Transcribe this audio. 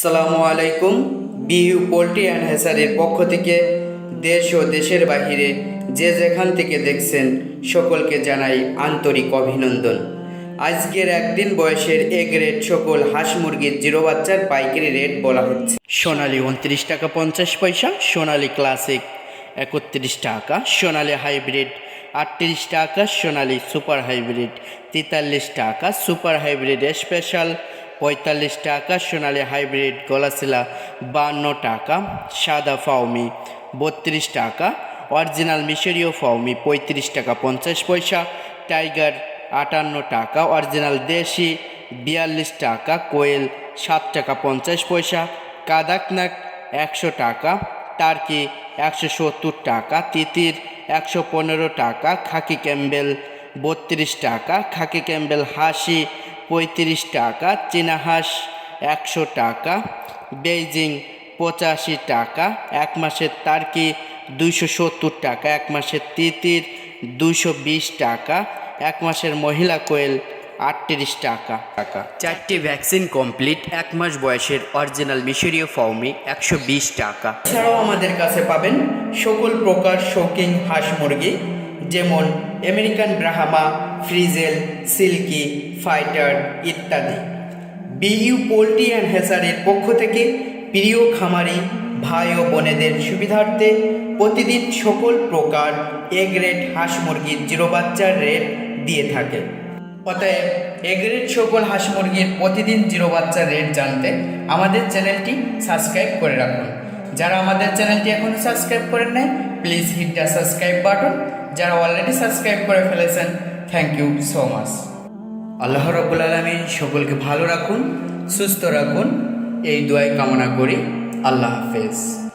সালামু আলাইকুম। BU poultry and হ্যাসারির পক্ষ থেকে দেশ ও দেশের বাহিরে যে যেখান থেকে দেখছেন সকলকে জানাই আন্তরিক অভিনন্দন। আজকের একদিন বয়সের এ গ্রেড সকল হাঁস মুরগির জিরো বাচ্চার পাইকারি রেট বলা হচ্ছে। সোনালি উনত্রিশ টাকা পঞ্চাশ পয়সা, সোনালি ক্লাসিক একত্রিশ টাকা, সোনালি হাইব্রিড আটত্রিশ টাকা, সোনালি সুপার হাইব্রিড তেতাল্লিশ টাকা সুপার হাইব্রিড স্পেশাল পঁয়তাল্লিশ টাকা, সোনালি হাইব্রিড গলাশিলা বান্ন টাকা, সাদা ফাউমি বত্রিশ টাকা, অরিজিনাল মিশরীয় ফাউমি পঁয়ত্রিশ টাকা পঞ্চাশ পয়সা, টাইগার আটান্ন টাকা, অরিজিনাল দেশি বিয়াল্লিশ টাকা, কোয়েল সাত টাকা পঞ্চাশ পয়সা, কাদাকনাক একশো টাকা, টার্কি একশো সত্তর টাকা, তিতির একশো পনেরো টাকা, খাকি ক্যাম্বেল বত্রিশ টাকা, খাকি ক্যাম্বেল হাসি পঁয়ত্রিশ টাকা চীনা হাঁস একশো টাকা, বেইজিং পঁচাশি টাকা, এক মাসের টার্কি দুইশো সত্তর টাকা, এক মাসের তিতির দুইশো বিশ টাকা, এক মাসের মহিলা কোয়েল আটত্রিশ টাকা। টাকা চারটি ভ্যাকসিন কমপ্লিট, এক মাস বয়সের অরিজিনাল মিশরীয় ফর্মি একশো বিশ টাকা। এছাড়াও আমাদের কাছে পাবেন সকল প্রকার শৌকিং হাঁস মুরগি, যেমন American Brahma frizzle, silky, fighter ইত্যাদি। বিইউ পোলট্রি অ্যান্ড হেসারের পক্ষ থেকে প্রিয় খামারি, ভাই ও বোনেদের সুবিধার্থে প্রতিদিন সকল প্রকার এ গ্রেড হাঁস মুরগির জিরো বাচ্চার রেট দিয়ে থাকে। অতএব এ গ্রেড সকল হাঁস মুরগির প্রতিদিন জিরো বাচ্চার রেট জানতে আমাদের চ্যানেলটি সাবস্ক্রাইব করে রাখুন। যারা আমাদের চ্যানেলটি এখনও সাবস্ক্রাইব করেন নাই, please hit the subscribe button. যারা অলরেডি সাবস্ক্রাইব করে ফেলেছেন থ্যাংক ইউ সো মাচ আল্লাহ রব্বুল আলমী সকলকে ভালো রাখুন, সুস্থ রাখুন। এই দোয়াই কামনা করি। আল্লাহ হাফেজ।